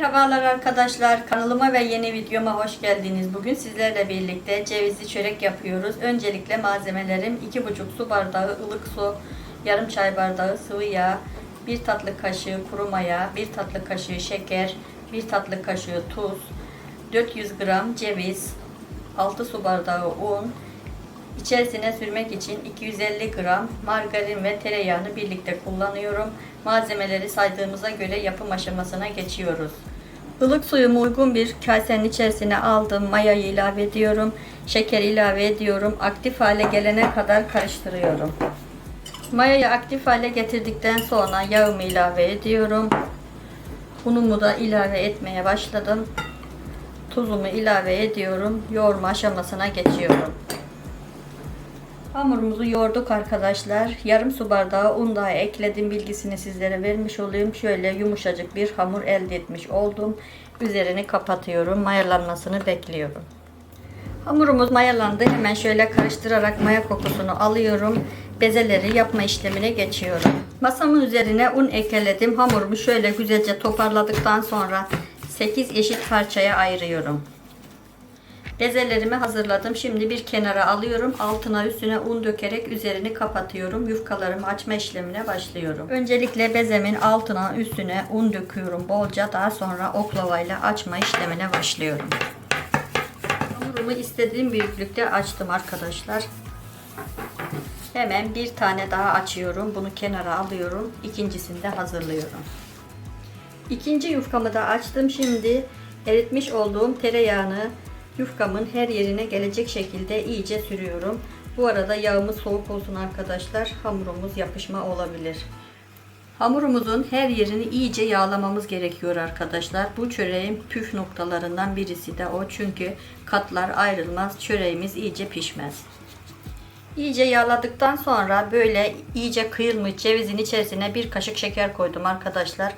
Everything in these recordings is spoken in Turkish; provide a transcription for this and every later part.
Merhabalar arkadaşlar. Kanalıma ve yeni videoma hoş geldiniz. Bugün sizlerle birlikte cevizli çörek yapıyoruz. Öncelikle malzemelerim 2,5 su bardağı ılık su, yarım çay bardağı sıvı yağ, 1 tatlı kaşığı kuru maya, 1 tatlı kaşığı şeker, 1 tatlı kaşığı tuz, 400 gram ceviz, 6 su bardağı un, İçerisine sürmek için 250 gram margarin ve tereyağını birlikte kullanıyorum. Malzemeleri saydığımıza göre yapım aşamasına geçiyoruz. Ilık suyumu uygun bir kasenin içerisine aldım. Mayayı ilave ediyorum. Şeker ilave ediyorum. Aktif hale gelene kadar karıştırıyorum. Mayayı aktif hale getirdikten sonra yağımı ilave ediyorum. Unumu da ilave etmeye başladım. Tuzumu ilave ediyorum. Yoğurma aşamasına geçiyorum. Hamurumuzu yoğurduk arkadaşlar. Yarım su bardağı un daha ekledim bilgisini sizlere vermiş olayım. Şöyle yumuşacık bir hamur elde etmiş oldum. Üzerini kapatıyorum. Mayalanmasını bekliyorum. Hamurumuz mayalandı. Hemen şöyle karıştırarak maya kokusunu alıyorum. Bezeleri yapma işlemine geçiyorum. Masamın üzerine un ekledim. Hamurumu şöyle güzelce toparladıktan sonra 8 eşit parçaya ayırıyorum. Bezelerimi hazırladım. Şimdi bir kenara alıyorum. Altına üstüne un dökerek üzerini kapatıyorum. Yufkalarımı açma işlemine başlıyorum. Öncelikle bezemin altına üstüne un döküyorum bolca. Daha sonra oklavayla açma işlemine başlıyorum. Hamurumu istediğim büyüklükte açtım arkadaşlar. Hemen bir tane daha açıyorum. Bunu kenara alıyorum. İkincisini de hazırlıyorum. İkinci yufkamı da açtım. Şimdi eritmiş olduğum tereyağını yufkamın her yerine gelecek şekilde iyice sürüyorum. Bu arada yağımız soğuk olsun arkadaşlar. Hamurumuz yapışma olabilir. Hamurumuzun her yerini iyice yağlamamız gerekiyor arkadaşlar. Bu çöreğin püf noktalarından birisi de o. Çünkü katlar ayrılmaz. Çöreğimiz iyice pişmez. İyice yağladıktan sonra böyle iyice kıyılmış cevizin içerisine bir kaşık şeker koydum arkadaşlar.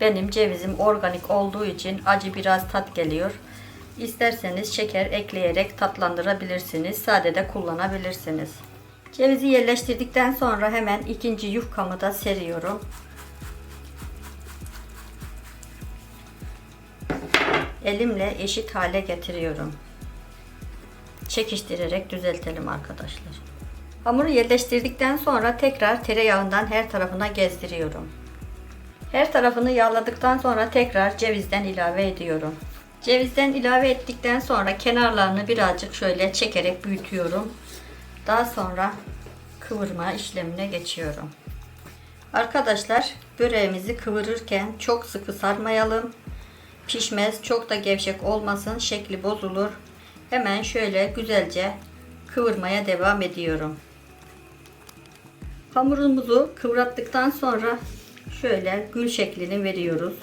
Benim cevizim organik olduğu için acı biraz tat geliyor. İsterseniz şeker ekleyerek tatlandırabilirsiniz. Sade de kullanabilirsiniz. Cevizi yerleştirdikten sonra hemen ikinci yufkamı da seriyorum. Elimle eşit hale getiriyorum. Çekiştirerek düzeltelim arkadaşlar. Hamuru yerleştirdikten sonra tekrar tereyağından her tarafına gezdiriyorum. Her tarafını yağladıktan sonra tekrar cevizden ilave ediyorum. Cevizden ilave ettikten sonra kenarlarını birazcık şöyle çekerek büyütüyorum. Daha sonra kıvırma işlemine geçiyorum. Arkadaşlar böreğimizi kıvırırken çok sıkı sarmayalım. Pişmez, çok da gevşek olmasın, şekli bozulur. Hemen şöyle güzelce kıvırmaya devam ediyorum. Hamurumuzu kıvrattıktan sonra şöyle gül şeklini veriyoruz.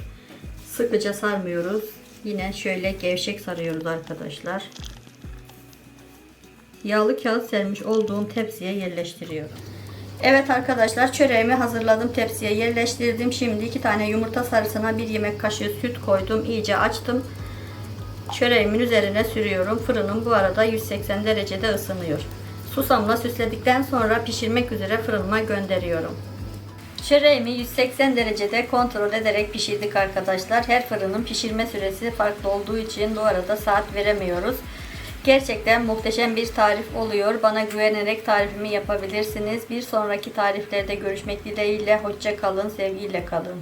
Sıkıca sarmıyoruz. Yine şöyle gevşek sarıyoruz arkadaşlar. Yağlı kağıt sermiş olduğum tepsiye yerleştiriyorum. Evet arkadaşlar çöreğimi hazırladım tepsiye yerleştirdim. Şimdi iki tane yumurta sarısına bir yemek kaşığı süt koydum. iyice açtım. Çöreğimin üzerine sürüyorum. Fırınım bu arada 180 derecede ısınıyor. Susamla süsledikten sonra pişirmek üzere fırınıma gönderiyorum. Çöreğimi 180 derecede kontrol ederek pişirdik arkadaşlar. Her fırının pişirme süresi farklı olduğu için bu arada saat veremiyoruz. Gerçekten muhteşem bir tarif oluyor. Bana güvenerek tarifimi yapabilirsiniz. Bir sonraki tariflerde görüşmek dileğiyle. Hoşça kalın, sevgiyle kalın.